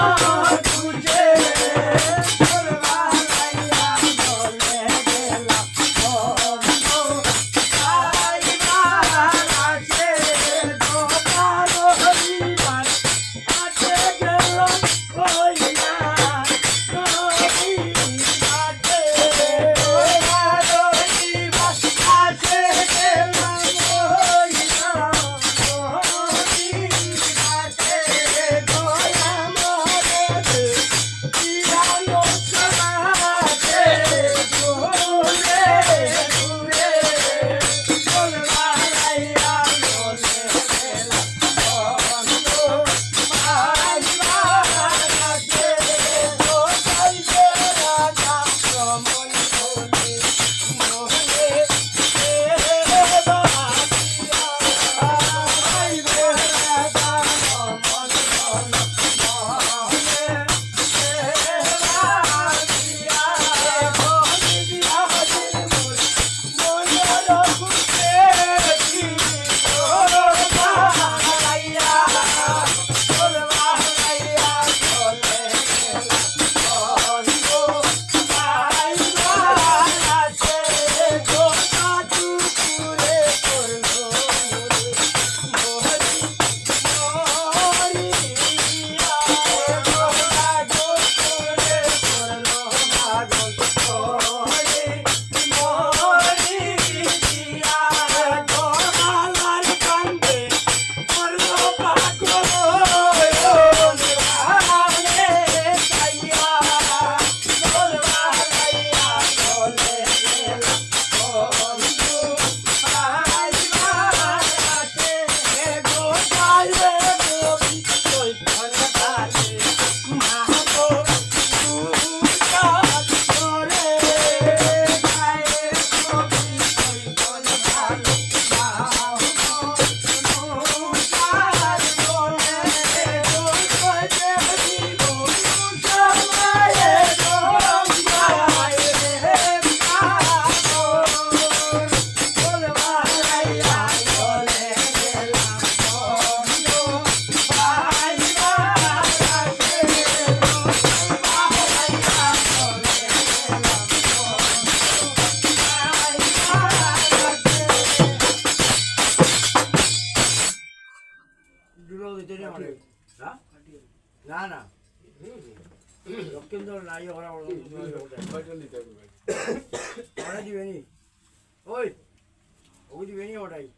God દરિયામાં હા? ના ના. લખીમદાર નાયો હરાવડો ઓય ઓજી વેણી ઓડાઈ